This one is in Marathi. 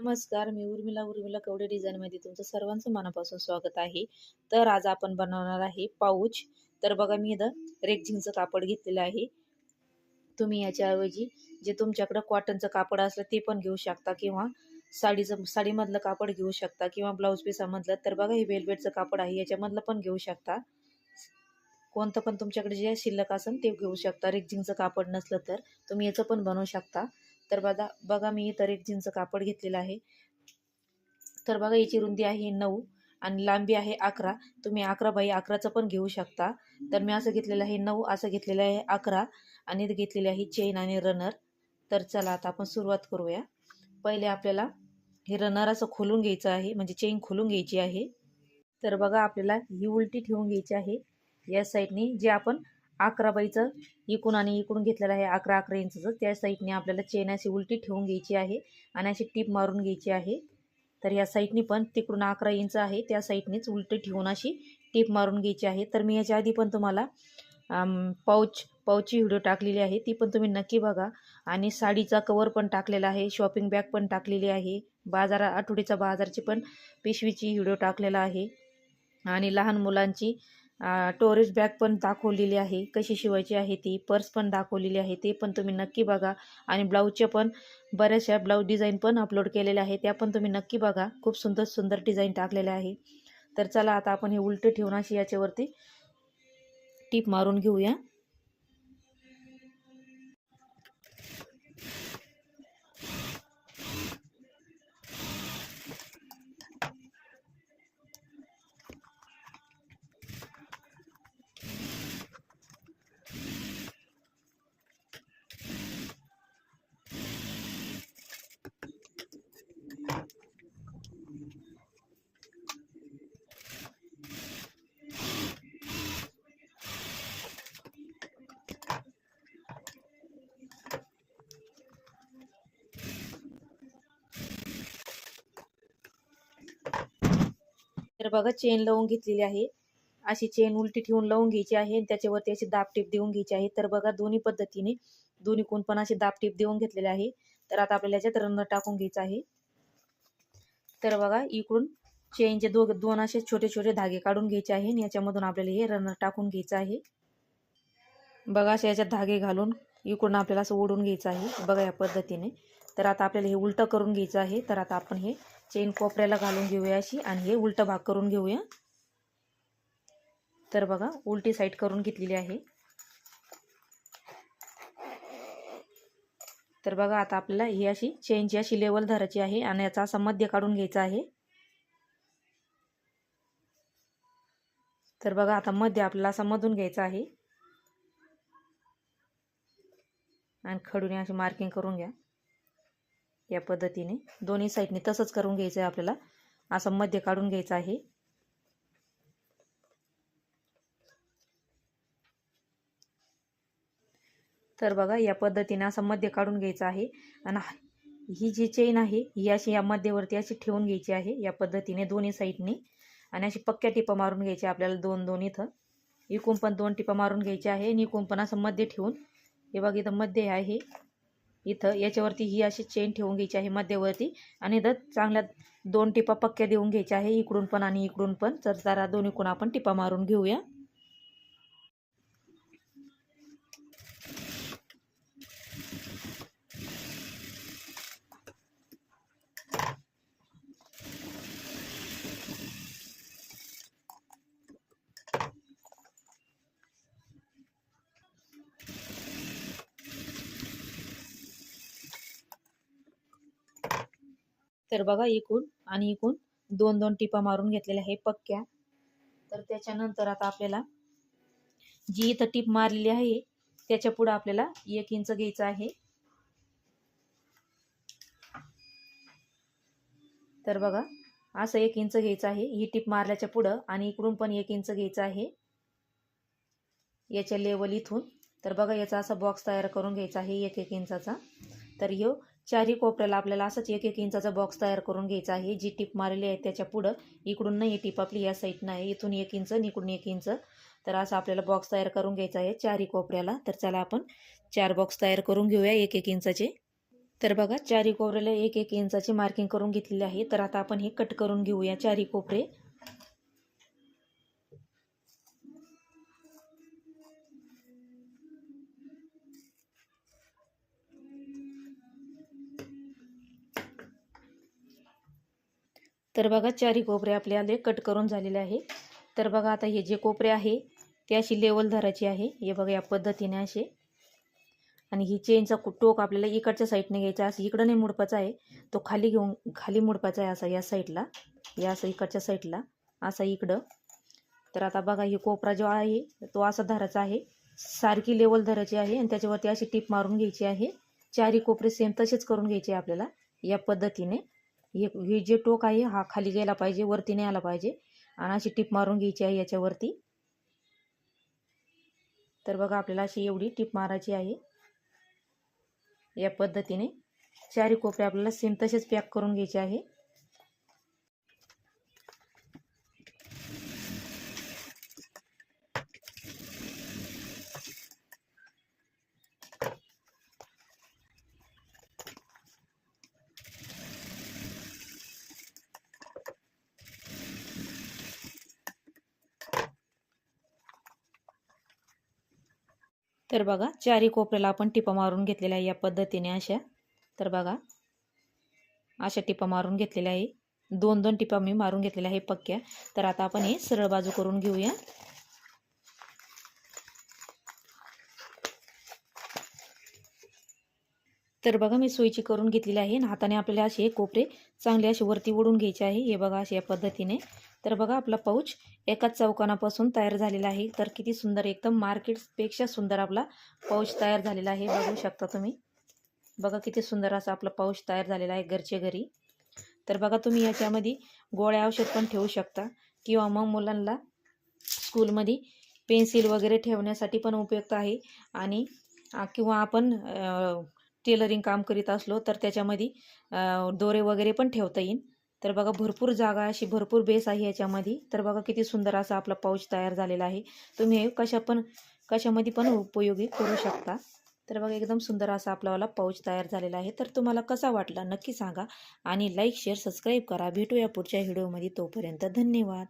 नमस्कार मी उर्मिला. उर्मिला कवडे डिझाईनमध्ये तुमचं सर्वांचं मनापासून स्वागत आहे. तर आज आपण बनवणार आहे पाऊच. तर बघा मी इथं रेक्झिनचं कापड घेतलेलं आहे. तुम्ही याच्याऐवजी जे तुमच्याकडं कॉटनचं कापड असलं ते पण घेऊ शकता किंवा साडीचं साडीमधलं कापड घेऊ शकता किंवा ब्लाऊज पिसामधलं. तर बघा हे वेलवेटचं कापड आहे याच्यामधलं पण घेऊ शकता. कोणतं पण तुमच्याकडे जे शिल्लक असेल ते घेऊ शकता. रेक्झिनचं कापड नसलं तर तुम्ही याचं पण बनवू शकता. तर बघा बघा मी इथं रेक्झिनचं कापड घेतलेलं आहे. तर बघा याची रुंदी आहे नऊ आणि लांबी आहे अकरा. तुम्ही अकरा बाई अकराचं पण घेऊ शकता. तर मी असं घेतलेलं आहे नऊ असं घेतलेलं आहे अकरा आणि घेतलेली आहे चेन आणि रनर. तर चला आता आपण सुरुवात करूया. पहिले आपल्याला हे रनर असं खोलून घ्यायचं आहे म्हणजे चेन खोलून घ्यायची आहे. तर बघा आपल्याला ही उलटी ठेवून घ्यायची आहे. या साईडने जे आपण अकरा बाईचं इकून आणि इकडून घेतलेलं आहे अकरा अकरा इंचचं. त्या साईडने आपल्याला चेन अशी उलटी ठेवून घ्यायची आहे आणि अशी टीप मारून घ्यायची आहे. तर या साईडनी पण तिकडून अकरा इंच आहे. त्या साईडनेच उलटी ठेवून अशी टीप मारून घ्यायची आहे. तर मी याच्या आधी पण तुम्हाला पाऊच पाऊची व्हिडिओ टाकलेली आहे. ती पण तुम्ही नक्की बघा. आणि साडीचा कवर पण टाकलेला आहे. शॉपिंग बॅग पण टाकलेली आहे. बाजारा आठवडीचा बाजारची पण पिशवीची व्हिडिओ टाकलेला आहे. आणि लहान मुलांची टोरेज बॅग पण दाखवलेली आहे. कशी शिवायची आहे ती? पर्स पण दाखवलेली आहे. ते पण तुम्ही नक्की बघा. आणि ब्लाऊजच्या पण बऱ्याचशा ब्लाऊज डिझाईन पण अपलोड केलेल्या आहे त्या पण तुम्ही नक्की बघा. खूप सुंदर सुंदर डिझाईन टाकलेल्या आहे. तर चला आता आपण हे उलटं ठेवून अशी याच्यावरती टीप मारून घेऊया. तर बघा चेन लावून घेतलेली आहे. अशी चेन उलटी ठेवून लावून घ्यायची आहे आणि त्याच्यावरती अशी दाबटीप देऊन घ्यायची आहे. तर बघा दोन्ही पद्धतीने दोन्ही कोण पण अशी दाबटीप देऊन घेतलेले आहे. तर आता आपल्याला याच्यात रंग टाकून घ्यायचा आहे. तर बघा इकडून चेनचे दोघ दोन असे छोटे छोटे धागे काढून घ्यायचे आहे आणि याच्यामधून आपल्याला हे रनर टाकून घ्यायचं आहे. बघा असे याच्यात धागे घालून इकडून आपल्याला असं ओढून घ्यायचं आहे. बघा या पद्धतीने. तर आता आपल्याला हे उलटं करून घ्यायचं आहे. तर आता आपण हे चेन कोपऱ्याला घालून घेऊया अशी आणि हे उलटं भाग करून घेऊया. तर बघा उलटी साईड करून घेतलेली आहे. तर बघा आता आपल्याला ही अशी चेनची अशी लेवल धरायची आहे आणि याचा असा मध्य काढून घ्यायचा आहे. तर बघा आता मध्य आपल्याला असा मधून घ्यायचा आहे. आणि खडूने अशी मार्किंग करून घ्या. या पद्धतीने. दोन्ही साईडने तसंच करून घ्यायचं आहे आपल्याला. असं मध्य काढून घ्यायचं आहे. तर बघा या पद्धतीने असं मध्य काढून घ्यायचं आहे. आणि ही जी चेन आहे ही अशी या मध्यवरती अशी ठेवून घ्यायची आहे. या पद्धतीने दोन्ही साईडने आणि अशी पक्क्या टिपा मारून घ्यायची आपल्याला दोन दोन इथं. इकून पण दोन टिपा मारून घ्यायची आहे आणि इकून पण असं मध्य ठेवून. हे बघ इथं मध्य आहे. इथं याच्यावरती ही अशी चेन ठेवून घ्यायची आहे मध्यवरती आणि इथं चांगल्या दोन टिपा पक्क्या देऊन घ्यायच्या आहे. इकडून पण आणि इकडून पण. तर जरा दोन्हीकडून आपण टिपा मारून घेऊया. तर बघा इकून आणि इकून दोन दोन टिपा मारून घेतलेल्या आहे पक्क्या. तर त्याच्यानंतर आता आपल्याला जी इथं टीप मारलेली आहे त्याच्या पुढं आपल्याला एक इंच घ्यायचं आहे. तर बघा असं एक इंच घ्यायचं आहे ही टीप मारल्याच्या पुढं आणि इकडून पण एक इंच घ्यायचं आहे. याच्या लेवल इथून. तर बघा याचा असा बॉक्स तयार करून घ्यायचा आहे एक एक इंचाचा. तर ह्यो चारही कोपऱ्याला आपल्याला असंच एक एक इंचाचा बॉक्स तयार करून घ्यायचा आहे. जी टीप मारलेली आहे त्याच्या पुढं इकडून नाही टीप आपली या साईडनं आहे इथून एक इंच आणि इकडून एक इंच. तर असं आपल्याला बॉक्स तयार करून घ्यायचा आहे चारही कोपऱ्याला. तर चला आपण चार बॉक्स तयार करून घेऊया एक एक इंचाचे. तर बघा चारही कोपऱ्याला एक एक इंचाची मार्किंग करून घेतलेली आहे. तर आता आपण हे कट करून घेऊया चारही कोपरे. तर बघा चारी कोपरे आपल्याला कट करून झालेले आहे तर बघा आता हे जे कोपरे आहे ते अशी लेवल धरायची आहे. हे बघा या पद्धतीने असे. आणि ही चेनचा कु- टोक आपल्याला इकडच्या साईडने घ्यायचा असं इकडं नाही मुडपाचा आहे. तो खाली घेऊन खाली मुडपाचा आहे असा या साईडला या असं इकडच्या साईडला असा इकडं. तर आता बघा हे कोपरा जो आहे तो असा धरायचा आहे. सारखी लेवल धरायची आहे आणि त्याच्यावरती अशी टीप मारून घ्यायची आहे. चारी कोपरे सेम तसेच करून घ्यायचे आपल्याला या पद्धतीने. हे हे जे टोक आहे हा खाली गेला पाहिजे वरती नाही आला पाहिजे. आणि अशी टीप मारून घ्यायची आहे याच्यावरती. तर बघा आपल्याला अशी एवढी टीप मारायची आहे. या पद्धतीने चारी कोपरे आपल्याला सेम तसेच पॅक करून घ्यायचे आहे. तर बघा चारी कोपऱ्याला आपण टिपा मारून घेतलेल्या आहे या पद्धतीने अशा. तर बघा अशा टिपा मारून घेतलेल्या आहे. दोन दोन टिपा मी मारून घेतलेल्या आहे पक्क्या. तर आता आपण हे सरळ बाजू करून घेऊया. तर बघा मी सोयीची करून घेतलेली आहे. आणि हाताने आपल्याला असे कोपरे चांगले असे वरती ओढून घ्यायचे आहे. हे बघा अशा या पद्धतीने. तर बघा आपला पाऊच एकाच चौकानापासून तयार झालेला आहे. तर किती सुंदर एकदम मार्केटपेक्षा सुंदर आपला पाऊच तयार झालेला आहे. बघू शकता तुम्ही. बघा किती सुंदर असा आपला पाऊच तयार झालेला आहे घरचे घरी. तर बघा तुम्ही याच्यामध्ये गोळ्या औषध पण ठेवू शकता किंवा मग मुलांना स्कूलमध्ये पेन्सिल वगैरे ठेवण्यासाठी पण उपयुक्त आहे. आणि किंवा आपण टेलरिंग काम करीत असलो तर त्याच्यामध्ये दोरे वगैरे पण ठेवता येईल तर बघा भरपूर जागा अशी भरपूर बेस आहे याच्यामध्ये. तर बघा किती सुंदर असा आपला पाऊच तयार झालेला आहे. तुम्ही हे कशा पण कशामध्ये पण उपयोगी करू शकता. तर बघा एकदम सुंदर असा आपलावाला पाऊच तयार झालेला आहे. तर तुम्हाला कसा वाटला नक्की सांगा. आणि लाईक शेअर सबस्क्राईब करा. भेटूया पुढच्या व्हिडिओमध्ये तोपर्यंत धन्यवाद.